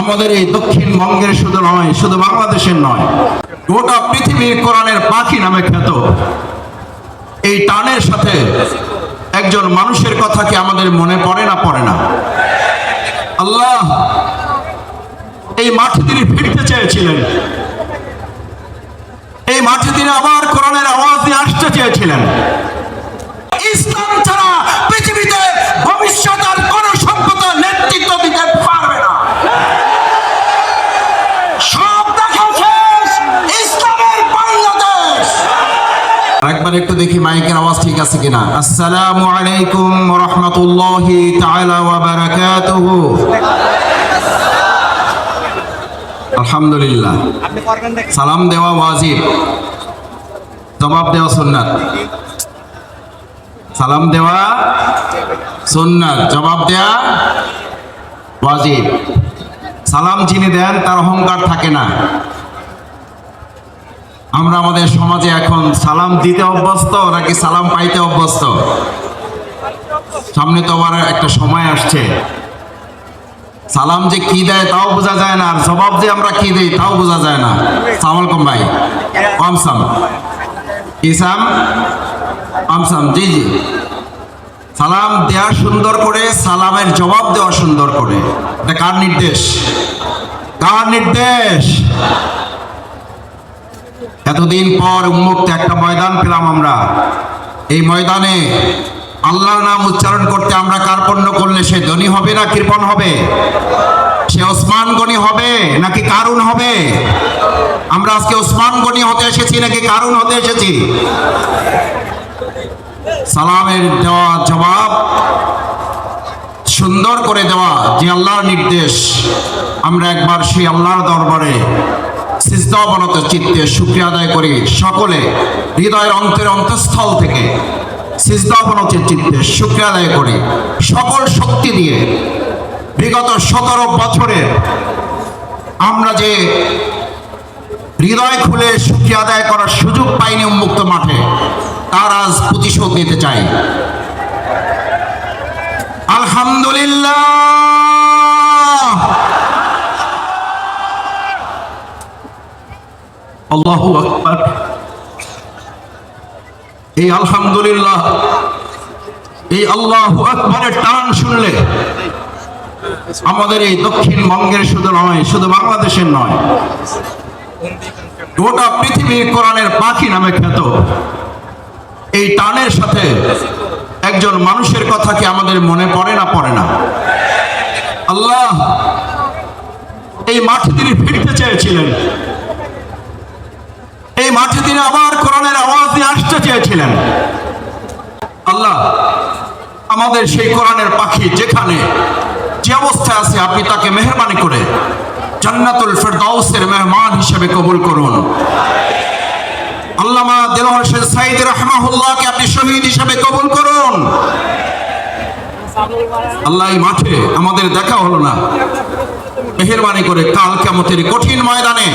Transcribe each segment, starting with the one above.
আমাদের এই দক্ষিণবঙ্গের শুধু নয়, শুধু বাংলাদেশের নয়, গোটা পৃথিবীর কোরআনের পাখি নামে খ্যাত। এই টানের সাথে একজন মানুষের কথা কি আমাদের মনে পড়ে না পড়ে না? আল্লাহ, এই মাঠে তিনি ফিরতে চেয়েছিলেন। এই মাঠে তিনি আবার কোরআনের আওয়াজ দিয়ে আসতে চেয়েছিলেন। ইসলাম একবার একটু দেখি মাইকের আওয়াজ ঠিক আছে কিনা। আসসালামু আলাইকুম রাহমাতুল্লাহি তাআলা ওয়া বারাকাতুহু। আলহামদুলিল্লাহ। সালাম দেওয়া ওয়াজিব। জবাব দেওয়া সুন্নাত। সালাম দেওয়া সুন্নাত। জবাব দেওয়া ওয়াজিব। সালাম যিনি দেন, তার অহংকার থাকে না। আমরা আমাদের সমাজে এখন সালাম দিতে অভ্যস্ত নাকি সালাম পাইতে অভ্যস্ত? সামনে তো আবার একটা সময় আসছে। সালাম যে কি দেয় তাও বোঝা যায় না, আর জবাব যে আমরা কি দিই তাও বোঝা যায় না। সালাম আলাইকুম ভাই। আমসাম। ইসাম? আমসাম, জি জি। সালাম দেওয়া সুন্দর করে, সালামের জবাব দেওয়া সুন্দর করে। এটা কার নির্দেশ? কার নির্দেশ? এতদিন পর উন্মুক্ত একটা ময়দান পেলাম আমরা। এই ময়দানে আল্লাহর নাম উচ্চারণ করতে আমরা কার্পণ্য করলে সে ধনী হবে না কৃপণ হবে? সে ওসমান গনি হবে নাকি কারুন হবে? আমরা আজকে ওসমান গনি হতে এসেছি নাকি কারুন হতে এসেছি? সালামের দেওয়া জবাব, সুন্দর করে দেওয়া যে আল্লাহর নির্দেশ, আমরা একবার সেই আল্লাহর দরবারে সিজদাবনত চিত্তে শুক্রিয়া আদায় করি সকলে হৃদয়ের অন্তরের অন্তঃস্থল থেকে সিজদাবনত চিত্তে শুক্রিয়া আদায় করি। সকল শক্তি দিয়ে বিগত সতেরো বছরের আমরা যে হৃদয় খুলে শুক্রিয়া আদায় করার সুযোগ পাইনি উন্মুক্ত মাঠে, তার আজ প্রতিশোধ নিতে চাই। আলহামদুলিল্লাহ। আল্লাহু আকবার। এই আলহামদুলিল্লাহ, এই আল্লাহু আকবরের টান শুনলে আমাদের এই দক্ষিণবঙ্গের শুধু নয়, শুধু বাংলাদেশের নয়, গোটা পৃথিবীর কোরআনের পাখি নামে খ্যাত। এই টানের সাথে একজন মানুষের কথা কি আমাদের মনে পড়ে না পড়ে না? আল্লাহ, এই মাঠে তিনি ফিরতে চেয়েছিলেন। মাঠে তিনি আবার কোরআনের আওয়াজ নিয়ে আসতে চেয়েছিলেন। আল্লাহ, আমাদের সেই কোরআনের পাখি যেখানে যে অবস্থায় আছে, আপনি তাকে মেহরবানি করে জান্নাতুল ফেরদাউসের মেহমান হিসেবে কবুল করুন। আল্লামা দেলোয়ার হোসেন সাইদ রহমাহুল্লাহকে আপনি শহীদ হিসেবে কবুল করুন। আল্লাহ, এই মাঠে আমাদের দেখা হলো না। মেহরবানি করে কাল কেমতের কঠিন ময়দানে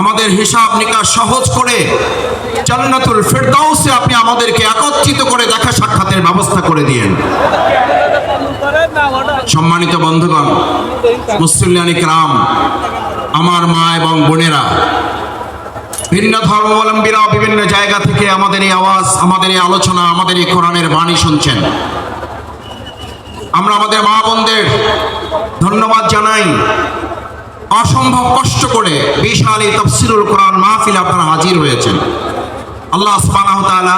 আমাদের হিসাব নিকাশ সহজ করে জান্নাতুল ফেরদাউসে আপনি আমাদেরকে একত্রিত করে দেখা সাক্ষাতের ব্যবস্থা করে দিয়েন। সম্মানিত বন্ধুগণ মুসলিয়ানিক রাম আমার মা এবং বোনেরা, ভিন্ন ধর্মাবলম্বীরা বিভিন্ন জায়গা থেকে আমাদের এই আওয়াজ, আমাদের এই আলোচনা, আমাদের এই কোরআনের বাণী শুনছেন। আমরা আমাদের মা বোনদের ধন্যবাদ জানাই। অসম্ভব কষ্ট করে বিশাল এই তফসিরুল কোরআন মাহফিল আপনারা হাজির হয়েছেন। আল্লাহ সুবহানাহু তাআলা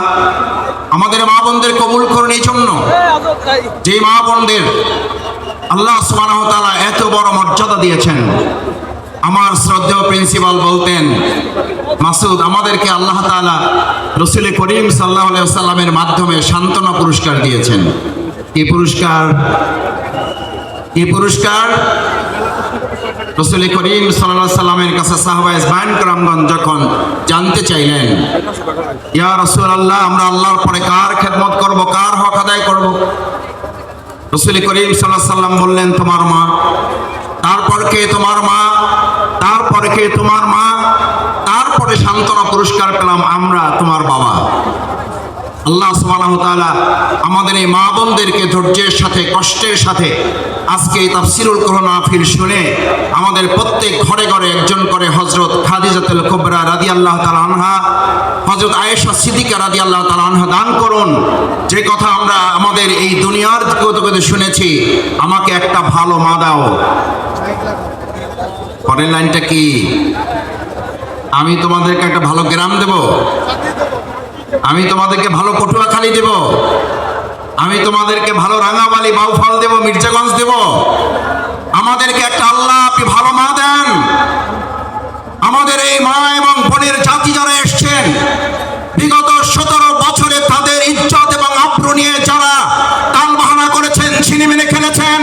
আমাদের মা বোনদের কবুল করুন এই জন্য। যে মা বোনদের আল্লাহ সুবহানাহু তাআলা এত বড় মর্যাদা দিয়েছেন। আমার শ্রদ্ধেয় প্রিন্সিপাল বলতেন, মাসুদ, আমাদেরকে আল্লাহ তাআলা রসুল করিম সাল্লাহ সাল্লামের মাধ্যমে সান্ত্বনা পুরস্কার দিয়েছেন। এই পুরস্কার? এই পুরস্কার রসুল করিম সাল্লাহ সাল্লামের কাছে সাহবাইজ যখন জানতে চাইলেন, ইয়া রসুল আল্লাহ আমরা আল্লাহর পরে কার খেদমত করব, কার হক আদায় করব? রসুল করিম সাল্লাহ সাল্লাম বললেন, তোমার মা। তারপর কে তোমার মা? তারপরে কে তোমার মা? তারপরে সান্ত্বনা পুরস্কার পেলাম আমরা, তোমার বাবা। আল্লাহ তাআলা আমাদের এই মা বোনদেরকে ধৈর্যের সাথে, কষ্টের সাথে আজকে এই তাফসিরুল কোরআন মাহফিল শুনে আমাদের প্রত্যেক ঘরে ঘরে একজন করে হযরত খাদিজাতুল কুবরা রাদিয়াল্লাহু তাআলা আনহা, হযরত আয়েশা সিদ্দিকা রাদিয়াল্লাহু তাআলা আনহা দান করুন। যে কথা আমরা আমাদের এই দুনিয়ার জগতে শুনেছি, আমাকে একটা ভালো মা দাও। পরের লাইনটা কি? আমি তোমাদেরকে একটা ভালো গ্রাম দেব? আমি তোমাদেরকে ভালো পটুয়াখালী দেব। আমি তোমাদেরকে ভালো রাঙাবালি বাউফল দেব, মির্জাগঞ্জ দেব। আমাদেরকে একটা আল্লাহ আপনি ভালো মা দেন। আমাদের এই মা এবং বোনের জাতি যারা এসছেন বিগত সতেরো বছরে তাদের ইজ্জত এবং আব্রু নিয়ে যারা টান বাহানা করেছেন ছিনিমিনি খেলেছেন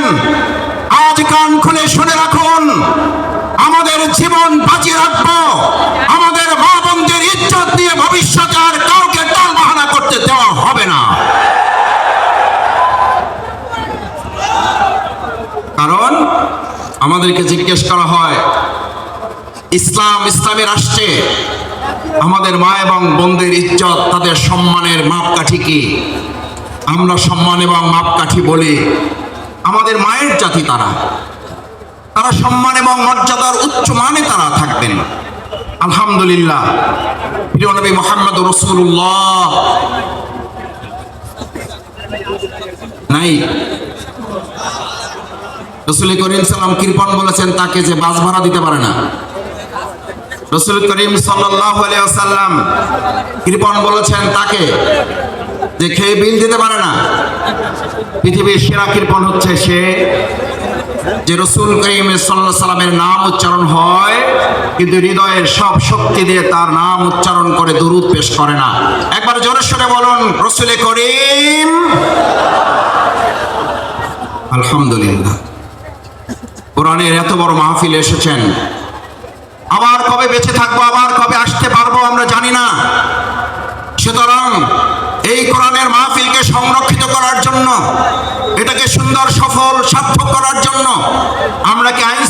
আজ কান খুলে শুনে রাখুন আমাদের জীবন বাঁচিয়ে রাখব আমাদের মা বোনদের ইজ্জত নিয়ে ভবিষ্যতে আর কাউকে টাল বাহানা করতে দেওয়া হবে না কারণ আমাদেরকে জিজ্ঞেস করা হয়, ইসলাম ইসলামী রাষ্ট্রে আমাদের মা এবং বোনদের ইজ্জত, তাদের সম্মানের মাপকাঠি কি? আমরা সম্মান এবং মাপকাঠি বলি, আমাদের মায়ের জাতি তারা। তারা সম্মান এবং মর্যাদার উচ্চ মানে তারা থাকবেন। আলহামদুলিল্লাহ। প্রিয় নবী মোহাম্মদ রসুল্লাহ নাই। রসুল করিম সাল্লাম কৃপন বলেছেন, তাকে যে বাস ভাড়া দিতে পারে না। রসুল করিম সাল্লাম কৃপন বলেছেন, তাকে যে খেয়ে বিল দিতে পারে না। পৃথিবীর সেরা কৃপন হচ্ছে সে যে রসুল করিম সাল্লাহ সাল্লামের নাম উচ্চারণ হয়, কিন্তু হৃদয়ের সব শক্তি দিয়ে তার নাম উচ্চারণ করে দুরুদ পেশ করে না। একবার জোরে সরে বলুন, রসুল করিম, আলহামদুলিল্লাহ। কোরআনের এত বড় মাহফিল এসেছেন। আবার কবে বেঁচে থাকব, আবার কবে আসতে পারব আমরা জানি না। সুতরাং এই কোরআনের মাহফিলকে সংরক্ষিত করার জন্য, এটাকে সুন্দর, সফল, সার্থক করার জন্য আমরা কি আইন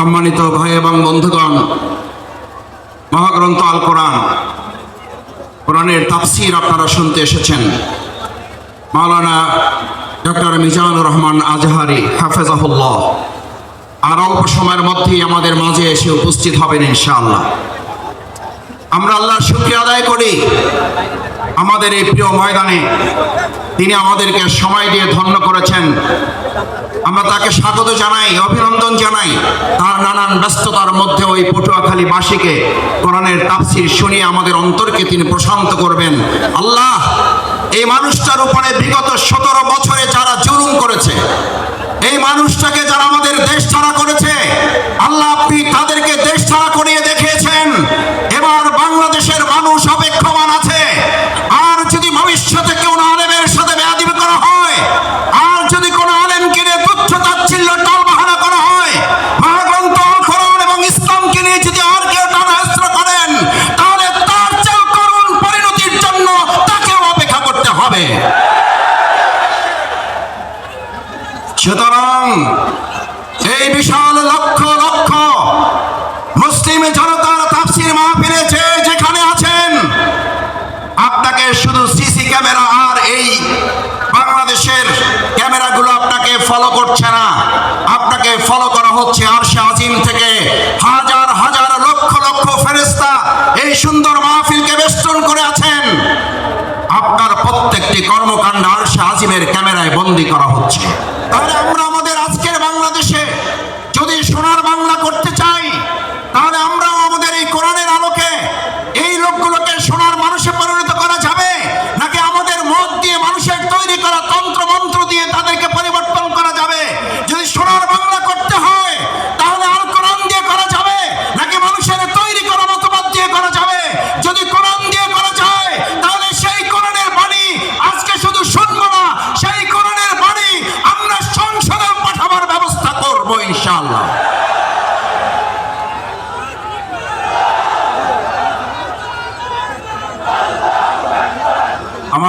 সম্মানিত ভাই এবং বন্ধুগণ, মহাগ্রন্থ আল কোরআন কোরআনের তাফসির আপনারা শুনতে এসেছেন। মাওলানা ডক্টর মিজানুর রহমান আজহারি, হাফেজাহুল্লাহ। আর অল্প সময়ের মধ্যেই আমাদের মাঝে এসে উপস্থিত হবেন ইনশাআল্লাহ। আমরা আল্লাহর শুক্রিয়া আদায় করি। আমাদের এই প্রিয় ময়দানে তিনি আমাদেরকে সময় দিয়ে ধন্য করেছেন। আমরা তাকে স্বাগত জানাই, অভিনন্দন জানাই। তার নানান ব্যস্ততার মধ্যে ওই পটুয়াখালী বাসীকে কোরআনের তাফসির শুনিয়ে আমাদের অন্তরকে তিনি প্রশান্ত করবেন। আল্লাহ, এই মানুষটার উপরে বিগত সতেরো বছরে যারা জুলুম করেছে, এই মানুষটাকে যারা আমাদের দেশ ছাড়া করেছে, আল্লাহ আপনি হচ্ছে আরশে আজিম থেকে হাজার হাজার লক্ষ লক্ষ ফেরেস্তা এই সুন্দর মাহফিলকে বেষ্টন করে আছেন। আপনার প্রত্যেকটি কর্মকাণ্ড আরশে আজিমের ক্যামেরায় বন্দি করা হচ্ছে। তাহলে আমরা আমাদের আজকের বাংলাদেশে যদি সোনার বাংলা করতে চাই তাহলে আমরাও আমাদের এই কোরআনের আলোকে এই লোকগুলোকে সোনার মানুষে পরিণত করা যাবে নাকি আমাদের মত দিয়ে মানুষের তৈরি করা তন্ত্র মন্ত্র দিয়ে তাদেরকে পরিবর্তন করা যাবে যদি সোনার বাংলা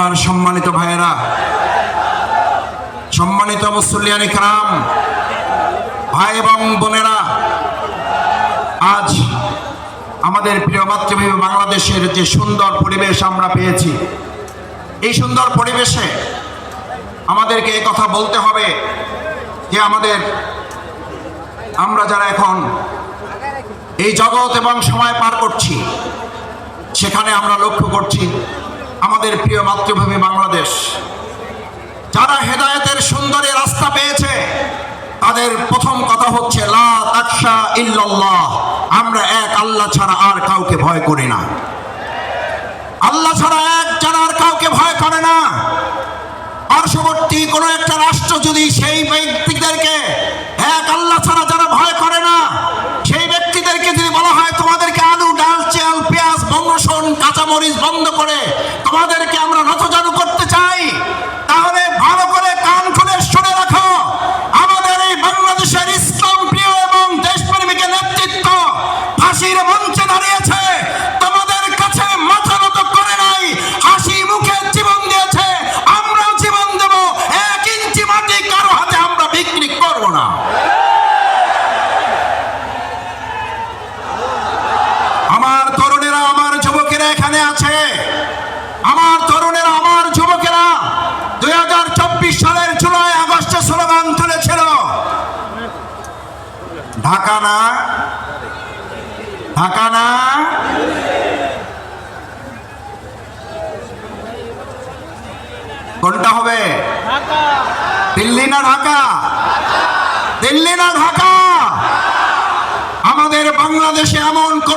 আমার সম্মানিত ভাইয়েরা, সম্মানিত মুসল্লিয়ান ইকরাম, ভাই এবং বোনেরা, আজ আমাদের প্রিয় মাতৃভূমি বাংলাদেশের যে সুন্দর পরিবেশ আমরা পেয়েছি, এই সুন্দর পরিবেশে আমাদেরকে কথা বলতে হবে যে আমাদের, আমরা যারা এখন এই জগৎ এবং সময় পার করছি, সেখানে আমরা লক্ষ্য করছি আমাদের প্রিয় মাতৃভূমি বাংলাদেশ, যারা হেদায়েতের সুন্দরী রাস্তা পেয়েছে, তাদের প্রথম কথা হচ্ছে আমরা এক, আল্লাহ ছাড়া আর কাউকে ভয় করি না। আল্লাহ ছাড়া এক, যারা আর কাউকে ভয় করে না। পার্শ্ববর্তী কোনো একটা রাষ্ট্র যদি সেই ব্যক্তিদেরকে এক, আল্লাহ ছাড়া যারা ভয় করে পেঁয়াজ কাঁচামরিচ বন্ধ করে তোমাদেরকে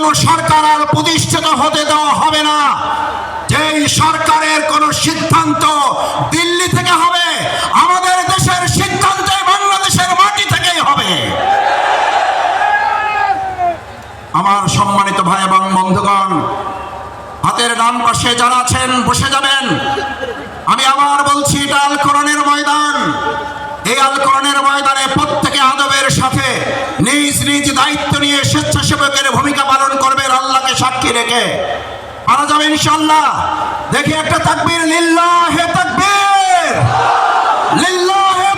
কোন সরকার আর প্রতিষ্ঠিত হতে দেওয়া হবে না। যেই সরকারের কোন সিদ্ধান্ত দিল্লি থেকে হবে, আমাদের দেশের সিদ্ধান্ত বাংলাদেশের মাটি থেকেই হবে। আমার সম্মানিত ভাই এবং বন্ধুগণ, হাতের ডান পাশে যারা আছেন, বসে যাবেন। আমি আবার বলছি, এটা আল কোরআনের ময়দান। এই আলকরণের ময়দানে প্রত্যেকে আদবের সাথে নিজ নিজ দায়িত্ব নিয়ে স্বেচ্ছাসেবকের ভূমিকা পালন করবেন আল্লাহকে সাক্ষী রেখে। পারা যাবে ইনশাল্লাহ দেখি একটা তাকবীর, লিল্লাহে তাকবীর। লিল্লাহে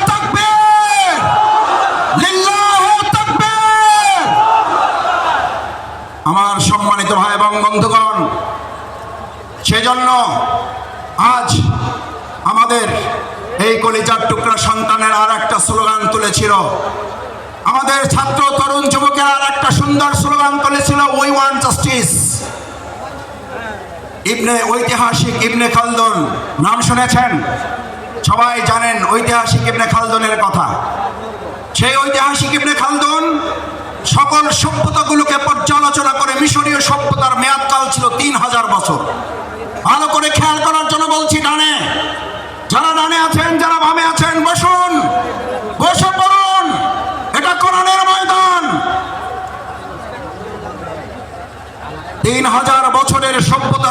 আমার সম্মানিত ভাই এবং বন্ধুগণ, সেজন্য আজ আমাদের এই কলিজার টুকরা সন্তানের আর একটা স্লোগান তুলেছিল আমাদের ছাত্র, তরুণ যুবকের একটা সুন্দর স্লোগান তুলেছিল উই ওয়ান্ট জাস্টিস ইবনে ঐতিহাসিক ইবনে খালদুন, নাম শুনেছেন? সবাই জানেন ঐতিহাসিক ইবনে খালদুনের কথা। সেই ঐতিহাসিক ইবনে খালদুন সকল সভ্যতাগুলোকে পর্যালোচনা করে মিশরীয় সভ্যতার মেয়াদকাল ছিল তিন হাজার বছর। ভালো করে খেয়াল করার জন্য বলছি, ডানে। যারা ডানে আছেন, যারা বামে আছেন, বসুন। বসে পড়ুন এটা কোরআনের ময়দান তিন হাজার বছরের সভ্যতা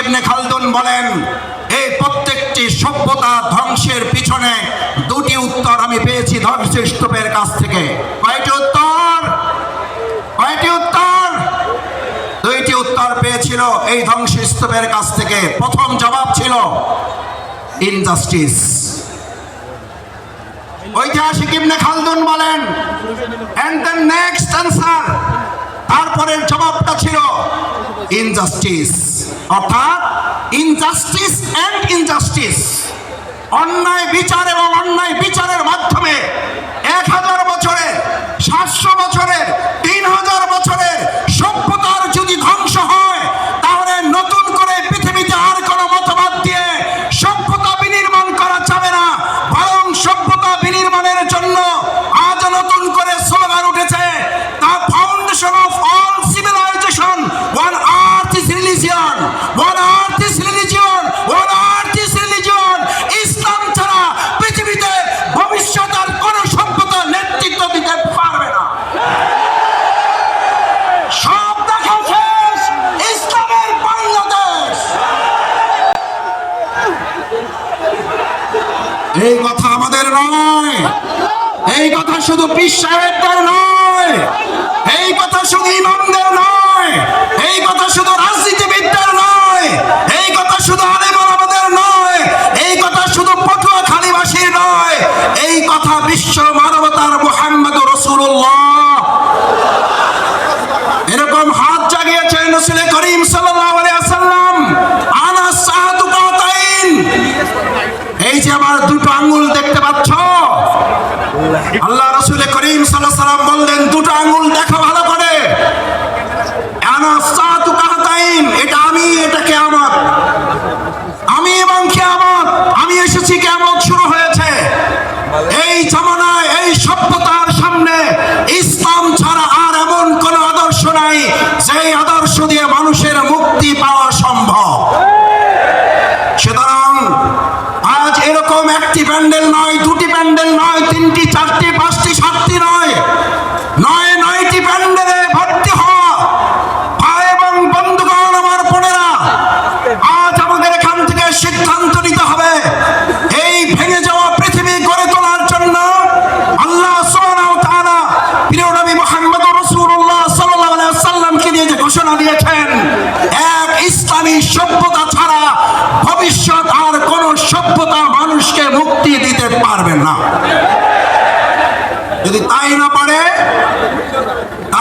ইবনে খালদুন বলেন, এই প্রত্যেকটি সভ্যতা ধ্বংসের পিছনে দুটি উত্তর আমি পেয়েছি ধ্বংসস্তূপের কাছ থেকে। কয়টি উত্তর? কয়টি উত্তর? দুইটি উত্তর পেয়েছিল এই ধ্বংসস্তূপের কাছ থেকে। প্রথম জবাব ছিল, ইনজাস্টিস। ঐতিহাসিক ইবনে খালদুন বলেন এন্ড দ্য নেক্সট অ্যান্সার তারপরের জবাবটা ছিল, ইনজাস্টিস। অর্থাৎ ইনজাস্টিস এন্ড ইনজাস্টিস অন্যায় বিচার এবং অন্যায় বিচারের মাধ্যমে এক হাজার বছরের সাতশো বছরের, তিন হাজার বছরের shouted এই জামানা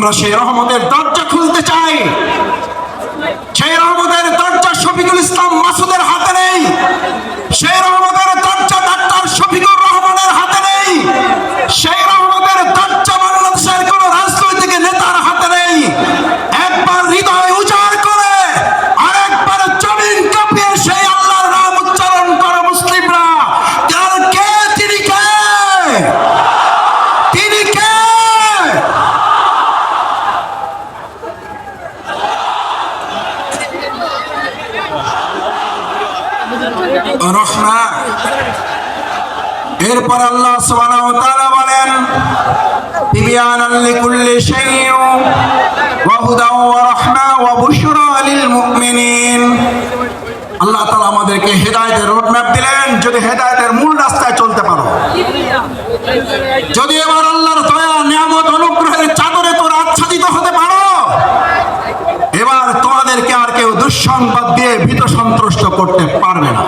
আমরা সেই রহমতের দরজা খুলতে চাই। যদি হেদায়তের মূল রাস্তায় চলতে পারো। যদি এবার আল্লাহর দয়া, নিয়ামত, অনুগ্রহের চাদরে তোর আচ্ছাদিত হতে পারো, এবার তোমাদেরকে আর কেউ দুঃসংবাদ দিয়ে ভীত সন্ত্রস্ত করতে পারবে না।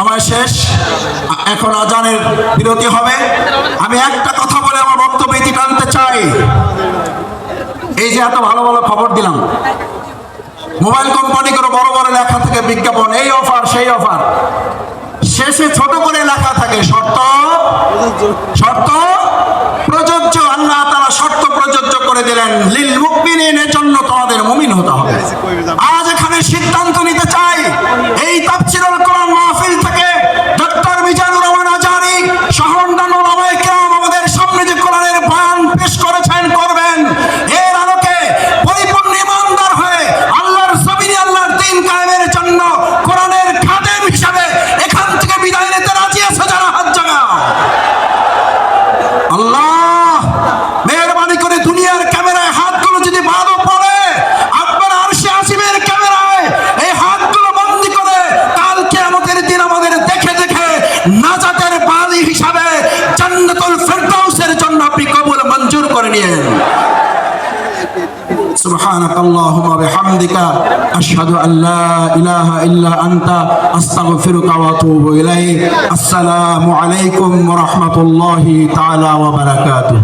সময় শেষ। এখন আজানের বিরতি হবে। আমি একটা কথা বলে আমার বক্তব্য ইতি টানতে চাই। এই যে এত ভালো ভালো খবর দিলাম। মোবাইল কোম্পানিগুলো বড় বড় লেখা থেকে বিজ্ঞাপন, এই অফার, সেই অফার। শেষে ছোট করে লেখা থাকে, শর্ত শর্ত, প্রযোজ্য আল্লাহ তারা শর্ত প্রযোজ্য করে দিলেন। লিল মুকমিনের জন্য তোমাদের মুমিন হতে হবে। আজ এখানে সিদ্ধান্ত নিতে চাই। এই তাফসিরুল কোরআন اللهم وبحمدك أشهد أن لا إله إلا أنت. أستغفرك وأتوب إليك. السلام عليكم ورحمة الله تعالى وبركاته.